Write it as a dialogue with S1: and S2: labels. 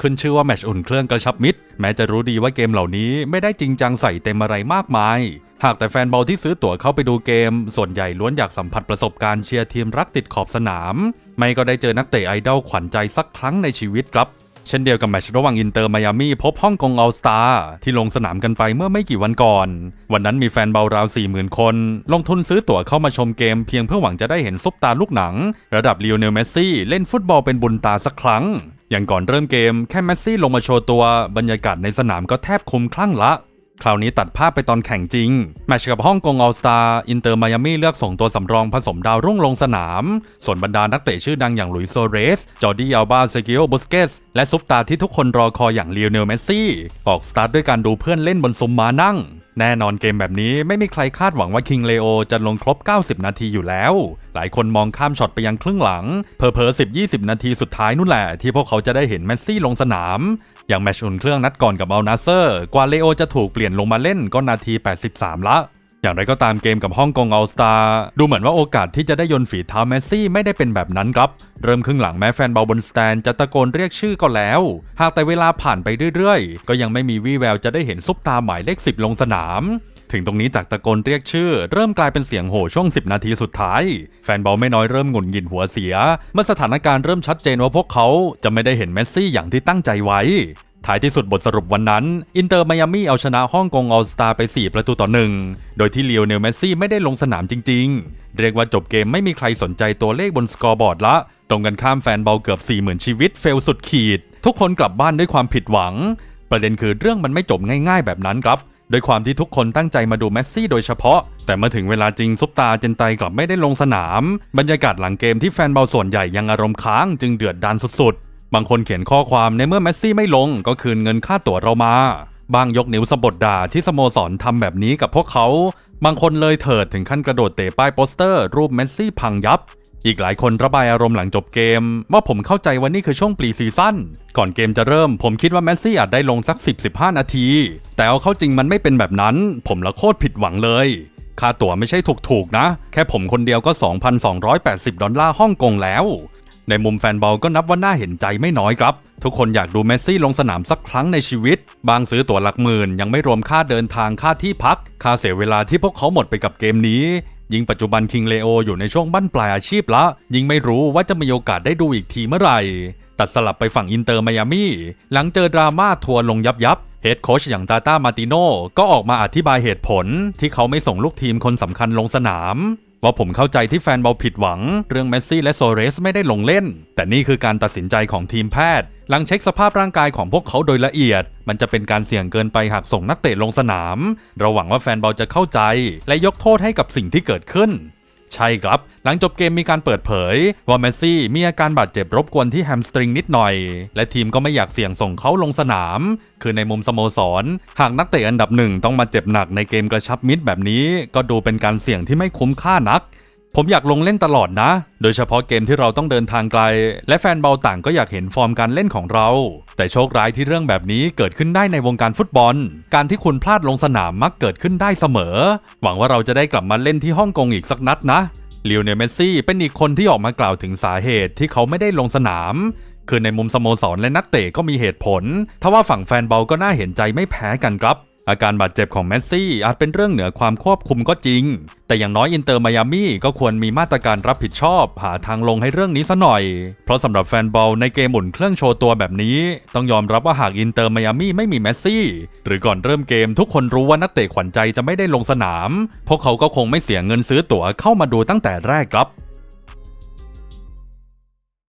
S1: ขึ้นชื่อว่าแมชอุ่นเครื่องกระชับมิตร แม้จะรู้ดีว่าเกมเหล่านี้ไม่ได้จริงจังใส่เต็มอะไรมากมาย หากแต่แฟนบอลที่ซื้อตั๋วเข้าไปดูเกม ส่วนใหญ่ล้วนอยากสัมผัสประสบการณ์เชียร์ทีมรักติดขอบสนาม ไม่ก็ได้เจอนักเตะไอดอลขวัญใจสักครั้งในชีวิตครับ เช่นเดียวกับแมตช์ระหว่างอินเตอร์ไมอามี่พบฮ่องกงออลสตาร์ที่ลงสนามกันไปเมื่อไม่กี่วันก่อน วันนั้นมีแฟนเบาราว 40,000 คน ลงทุนซื้อตั๋วเข้ามาชมเกมเพียงเพื่อหวังจะได้เห็นซุปตาลูกหนัง ระดับลิโอเนลเมสซี่เล่นฟุตบอลเป็นบุญตาสักครั้ง อย่างก่อนเริ่มเกมแค่เมสซี่ลงมาโชว์ตัวบรรยากาศในสนามก็แทบคุมคลั่งละ คราวนี้ตัดภาพไปตอนแข่งจริง แมตช์กับฮ่องกงออลสตาร์อินเตอร์ไมอามีเลือกส่งตัวสำรองผสมดาวรุ่งลงสนาม ส่วนบรรดานักเตะชื่อดังอย่างหลุยส์โซเรส จอร์ดิอัลบาเซกิโอบุสเกส และซุปตาที่ทุกคนรอคอยอย่างลีโอเนลเมสซี่ ออกสตาร์ทด้วยการดูเพื่อนเล่นบนซุ้มม้านั่งแน่นอนเกมแบบนี้ไม่มีใครคาดหวังว่าคิงเลโอจะลงครบ 90 นาทีอยู่แล้ว หลายคนมองข้ามช็อตไปยังครึ่งหลัง เพอเพอ10 20นาทีสุดท้ายนู่นแหละที่พวกเขาจะได้เห็นเมสซี่ลงสนาม อย่างแมชอุ่นเครื่องนัดก่อนกับอัลนาเซอร์ กว่าเลโอจะถูกเปลี่ยนลงมาเล่นก็นาที 83 ละ อย่างไรก็ตามเกมกับฮ่องกงอัลสตาร์ดูเหมือนว่าโอกาสที่จะได้ยนต์ฝีเท้าแมสซี่ไม่ได้เป็นแบบนั้นครับ เริ่มครึ่งหลังแม้แฟนบอลบนสแตนจะตะโกนเรียกชื่อก็แล้ว หากแต่เวลาผ่านไปเรื่อยๆ ก็ยังไม่มีวี่แววจะได้เห็นซุปตาหมายเลข10 ลงสนาม ถึงตรงนี้จากตะโกนเรียกชื่อ เริ่มกลายเป็นเสียงโห่ช่วง 10 นาทีสุดท้าย แฟนบอลไม่น้อยเริ่มหงุดหงิดหัวเสีย เมื่อสถานการณ์เริ่มชัดเจนว่าพวกเขาจะไม่ได้เห็นเมสซี่อย่างที่ตั้งใจไว้ท้ายที่สุดบทสรุปวันนั้น อินเตอร์ไมอามี่เอาชนะฮ่องกงออลสตาไป 4 ประตูต่อหนึ่ง โดยที่เลีโอเนลเมสซี่ไม่ได้ลงสนามจริง ๆ เรียกว่าจบเกมไม่มีใครสนใจตัวเลขบนสกอร์บอร์ดละ ตรงกันข้ามแฟนบอลเกือบ 40,000 ชีวิตเฟลสุดขีด ทุกคนกลับบ้านด้วยความผิดหวัง ประเด็นคือเรื่องมันไม่จบง่าย ๆ แบบนั้นครับ โดยความที่ทุกคนตั้งใจมาดูเมสซี่โดยเฉพาะ แต่เมื่อถึงเวลาจริงซุปตาเจนไตกลับไม่ได้ลงสนาม บรรยากาศหลังเกมที่แฟนบอลส่วนใหญ่ยังอารมณ์ค้างจึงเดือดดานสุดๆ บางคนเขียนข้อความในเมื่อเมสซี่ไม่ลงก็คืนเงินค่าตั๋วเรามา บางยกนิ้วสะบดด่าที่สโมสรทำแบบนี้กับพวกเขา บางคนเลยเถิดถึงขั้นกระโดดเตะป้ายโปสเตอร์ รูปเมสซี่พังยับ อีกหลายคนระบายอารมณ์หลังจบเกม ว่าผมเข้าใจว่านี่คือช่วงปรีซีซั่นก่อนเกมจะเริ่ม ผมคิดว่าแมสซี่อาจได้ลงสัก 10-15 นาที แต่เอาเข้าจริงมันไม่เป็นแบบนั้น ผมละโคตรผิดหวังเลย ค่าตั๋วไม่ใช่ถูกๆนะ แค่ผมคนเดียวก็ 2,280 ดอลลาร์ฮ่องกงแล้ว ในมุมแฟนบอลก็นับว่าน่าเห็นใจไม่น้อยครับ ทุกคนอยากดูเมสซี่ลงสนามสักครั้งในชีวิต บางซื้อตั๋วหลักหมื่นยังไม่รวมค่าเดินทางค่าที่พัก ค่าเสียเวลาที่พวกเขาหมดไปกับเกมนี้ ยิ่งปัจจุบันคิงเลโออยู่ในช่วงบั้นปลายอาชีพละ ยิ่งไม่รู้ว่าจะมีโอกาสได้ดูอีกทีเมื่อไหร่ ตัดสลับไปฝั่งอินเตอร์ไมอามี่หลังเจอดราม่าทัวร์ลงยับยับเฮดโค้ชอย่างตาตามาติโนก็ออกมาอธิบายเหตุผลที่เขาไม่ส่งลูกทีมคนสำคัญลงสนาม ว่าผมเข้าใจที่แฟนบอลผิดหวัง เรื่องเมสซี่และโซเรสไม่ได้ลงเล่น แต่นี่คือการตัดสินใจของทีมแพทย์ หลังเช็คสภาพร่างกายของพวกเขาโดยละเอียด มันจะเป็นการเสี่ยงเกินไปหากส่งนักเตะลงสนาม เราหวังว่าแฟนบอลจะเข้าใจ และยกโทษให้กับสิ่งที่เกิดขึ้น ใช่ครับ หลังจบเกมมีการเปิดเผย ว่าเมสซี่มีอาการบาดเจ็บรบกวนที่แฮมสตริงนิดหน่อย และทีมก็ไม่อยากเสี่ยงส่งเขาลงสนาม คือในมุมสโมสร หากนักเตะอันดับหนึ่งต้องมาเจ็บหนักในเกมกระชับมิตรแบบนี้ ก็ดูเป็นการเสี่ยงที่ไม่คุ้มค่านัก ผมอยากลงเล่นตลอดนะ โดยเฉพาะเกมที่เราต้องเดินทางไกล และแฟนบอลต่างก็อยากเห็นฟอร์มการเล่นของเรา แต่โชคร้ายที่เรื่องแบบนี้เกิดขึ้นได้ในวงการฟุตบอล การที่คุณพลาดลงสนามมักเกิดขึ้นได้เสมอ หวังว่าเราจะได้กลับมาเล่นที่ฮ่องกงอีกสักนัดนะลิวเนเมซี่เป็นอีกคนที่ออกมากล่าวถึงสาเหตุที่เขาไม่ได้ลงสนาม คือในมุมสโมสรและนักเตะก็มีเหตุผล ทว่าฝั่งแฟนบอลก็น่าเห็นใจไม่แพ้กันครับ อาการบาดเจ็บของเมสซี่อาจเป็นเรื่องเหนือความควบคุมก็จริง แต่อย่างน้อยอินเตอร์ไมอามี่ก็ควรมีมาตรการรับผิดชอบ หาทางลงให้เรื่องนี้ซะหน่อย เพราะสำหรับแฟนบอลในเกมหมุนเครื่องโชว์ตัวแบบนี้ ต้องยอมรับว่าหากอินเตอร์ไมอามี่ไม่มีเมสซี่ หรือก่อนเริ่มเกมทุกคนรู้ว่านักเตะขวัญใจจะไม่ได้ลงสนาม พวกเขาก็คงไม่เสียเงินซื้อตั๋วเข้ามาดูตั้งแต่แรกครับ